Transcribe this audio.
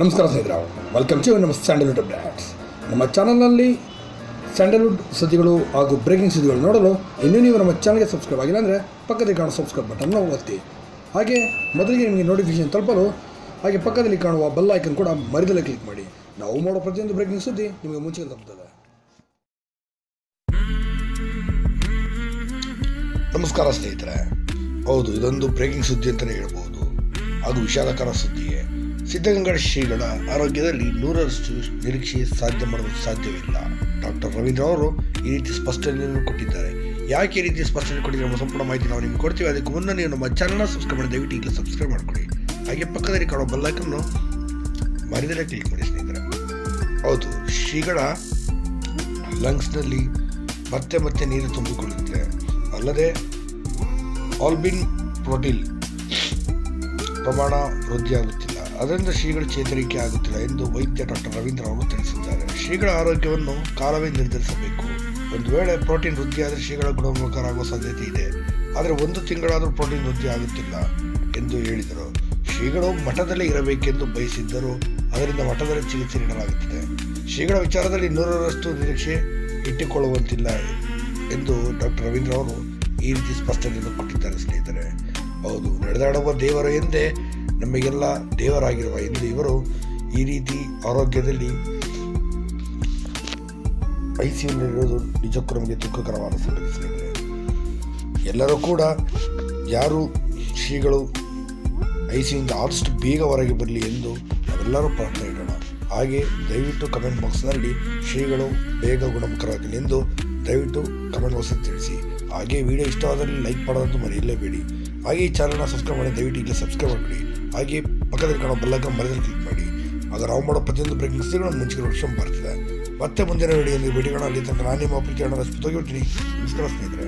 ನಮಸ್ಕಾರ ಸ್ನೇಹಿತರೆ. Welcome to ನಮ್ಮ ಸ್ಯಾಂಡಲ್ವುಡ್ ಅಪ್ಡೇಟ್ಸ್ ನಮ್ಮ ಚಾನಲ್ನಲ್ಲಿ ಸ್ಯಾಂಡಲ್ವುಡ್ ಸುದ್ದಿಗಳು ಹಾಗೂ ಬ್ರೇಕಿಂಗ್ ಸುದ್ದಿಗಳು ನೋಡಲು ಇನ್ನೂ ನೀವು ನಮ್ಮ ಚಾನಲ್ಗೆ ಸಬ್ಸ್ಕ್ರೈಬ್ ಆಗಿಲ್ಲ ಅಂದರೆ ಪಕ್ಕದಲ್ಲಿ ಕಾಣೋ ಸಬ್ಸ್ಕ್ರೈಬ್ ಬಟನ್ನ ಒತ್ತಿ. ಹಾಗೆ ಮೊದಲಿಗೆ ನಿಮಗೆ ನೋಟಿಫಿಕೇಶನ್ ತಲುಪಲು ಹಾಗೆ ಪಕ್ಕದಲ್ಲಿ ಕಾಣುವ ಬೆಲ್ ಐಕನ್ ಕೂಡ ಮರಿದಲ್ಲೇ ಕ್ಲಿಕ್ ಮಾಡಿ. ನಾವು ಮಾಡೋ ಪ್ರತಿಯೊಂದು ಬ್ರೇಕಿಂಗ್ ಸುದ್ದಿ ನಿಮಗೆ ಮುಂಚೆ ತಲುಪ್ತದೆ. ನಮಸ್ಕಾರ ಸ್ನೇಹಿತರೆ. ಹೌದು, ಇದೊಂದು ಬ್ರೇಕಿಂಗ್ ಸುದ್ದಿ ಅಂತಲೇ ಹೇಳ್ಬೋದು. ಹಾಗೂ ವಿಷಾದಕರ ಸುದ್ದಿಯೇ ಸಿದ್ಧಗಂಗಾ ಶ್ರೀಗಳ ಆರೋಗ್ಯದಲ್ಲಿ ನೂರರಷ್ಟು ನಿರೀಕ್ಷೆ ಸಾಧ್ಯ ಮಾಡಲು ಸಾಧ್ಯವಿಲ್ಲ. ಡಾಕ್ಟರ್ ರವೀಂದ್ರ ಅವರು ಈ ರೀತಿ ಸ್ಪಷ್ಟನೆಯನ್ನು ಕೊಟ್ಟಿದ್ದಾರೆ. ಯಾಕೆ ಈ ರೀತಿ ಸ್ಪಷ್ಟನೆ ಕೊಟ್ಟಿದ್ದಾರೆ ನಮ್ಮ ಸಂಪೂರ್ಣ ಮಾಹಿತಿ ನಾವು ನಿಮ್ಗೆ ಕೊಡ್ತೀವಿ. ಅದಕ್ಕೆ ಮುನ್ನ ನೀವು ನಮ್ಮ ಚಾನಲ್ನ ಸಬ್ಸ್ಕ್ರೈಬ್ ಮಾಡಿ, ದಯವಿಟ್ಟು ಈಗಲೇ ಸಬ್ಸ್ಕ್ರೈಬ್ ಮಾಡ್ಕೊಳ್ಳಿ. ಹಾಗೆ ಪಕ್ಕದಲ್ಲಿ ಕಾಣೋ ಬೆಲ್ಲೈಕನ್ನು ಮರಿದರೆ ಕ್ಲಿಕ್ ಮಾಡಿ ಸ್ನೇಹಿತರೆ. ಹೌದು, ಶ್ರೀಗಳ ಲಂಗ್ಸ್ನಲ್ಲಿ ಮತ್ತೆ ಮತ್ತೆ ನೀರು ತುಂಬಿಕೊಳ್ಳುತ್ತೆ. ಅಲ್ಲದೆ ಆಲ್ಬಿನ್ ಪ್ರೋಟೀನ್ ಪ್ರಮಾಣ ವೃದ್ಧಿಯಾಗುತ್ತಿಲ್ಲ ಅದರಿಂದ ಶ್ರೀಗಳ ಚೇತರಿಕೆ ಆಗುತ್ತಿಲ್ಲ ಎಂದು ವೈದ್ಯ ಡಾಕ್ಟರ್ ರವೀಂದ್ರ ಅವರು ತಿಳಿಸಿದ್ದಾರೆ. ಶ್ರೀಗಳ ಆರೋಗ್ಯವನ್ನು ಕಾಲವೇ ನಿರ್ಧರಿಸಬೇಕು. ಒಂದು ವೇಳೆ ಪ್ರೋಟೀನ್ ವೃದ್ಧಿಯಾದರೆ ಶ್ರೀಗಳ ಗುಣಮುಖರಾಗುವ ಸಾಧ್ಯತೆ ಇದೆ. ಆದರೆ ಒಂದು ತಿಂಗಳಾದರೂ ಪ್ರೋಟೀನ್ ವೃದ್ಧಿ ಆಗುತ್ತಿಲ್ಲ ಎಂದು ಹೇಳಿದರು. ಶ್ರೀಗಳು ಮಠದಲ್ಲಿ ಇರಬೇಕೆಂದು ಬಯಸಿದ್ದರು ಅದರಿಂದ ಮಠದಲ್ಲಿ ಚಿಕಿತ್ಸೆ ನೀಡಲಾಗುತ್ತಿದೆ. ಶ್ರೀಗಳ ವಿಚಾರದಲ್ಲಿ ನೂರರಷ್ಟು ನಿರೀಕ್ಷೆ ಇಟ್ಟುಕೊಳ್ಳುವಂತಿಲ್ಲ ಎಂದು ಡಾಕ್ಟರ್ ರವೀಂದ್ರ ಅವರು ಈ ರೀತಿ ಸ್ಪಷ್ಟನೆಯನ್ನು ಕೊಟ್ಟಿದ್ದಾರೆ ಸ್ನೇಹಿತರೆ. ಹೌದು, ನಡೆದಾಡುವ ದೇವರ ಎಂದೇ ನಮಗೆಲ್ಲ ದೇವರಾಗಿರುವ ಎಂದು ಇವರು ಈ ರೀತಿ ಆರೋಗ್ಯದಲ್ಲಿ ಐ ಐಸಿಯುನಲ್ಲಿರೋದು ನಿಜಕ್ಕೂ ನಮಗೆ ದುಃಖಕರವಾದ ಸಂಗತಿ ಸ್ನೇಹಿತರೆ. ಎಲ್ಲರೂ ಕೂಡ ಯಾರು ಶ್ರೀಗಳು ಐ ಸಿಯಿಂದ ಆದಷ್ಟು ಬೇಗ ಹೊರಗೆ ಬರಲಿ ಎಂದು ನಾವೆಲ್ಲರೂ ಪ್ರಾರ್ಥನೆ ಇಡೋಣ. ಹಾಗೆ ದಯವಿಟ್ಟು ಕಮೆಂಟ್ ಬಾಕ್ಸ್ನಲ್ಲಿ ಶ್ರೀಗಳು ಬೇಗ ಗುಣಮುಖರಾಗಲಿ ಎಂದು ದಯವಿಟ್ಟು ಕಮೆಂಟ್ ಬಾಕ್ಸಲ್ಲಿ ತಿಳಿಸಿ. ಹಾಗೆ ವಿಡಿಯೋ ಇಷ್ಟವಾದಲ್ಲಿ ಲೈಕ್ ಮಾಡೋದಂತೂ ಮರೆಯಲೇಬೇಡಿ. ಹಾಗೆ ಈ ಚಾನಲ್ನ ಸಬ್ಸ್ಕ್ರೈಬ್ ಮಾಡಿ, ದಯವಿಟ್ಟು ಇಲ್ಲಿ ಸಬ್ಸ್ಕ್ರೈಬ್ ಮಾಡಿ ಹಾಗೆ ಪಕ್ಕದಲ್ಲಿ ಕಾಣೋ ಬೆಲ್ಲಕ್ಕ ಮರದಲ್ಲಿ ಕ್ಲಿಕ್ ಮಾಡಿ. ಆಗ ನಾವು ಮಾಡೋ ಪ್ರತಿಯೊಂದು ಬ್ರೇಕಿಂಗ್ ನಮ್ಮ ಮುಂಚಿನ ವರ್ಷ ಬರ್ತದೆ. ಮತ್ತೆ ಮುಂದಿನ ವಿಡಿಯೋದಲ್ಲಿ ಕಾಣೋ ಅಲ್ಲಿ ತನಕ ನಾನು ನಿಮ್ಮ ಹಣ ರಸ್ಪಿ ನಮಸ್ಕಾರ ಸ್ನೇಹಿತರೆ.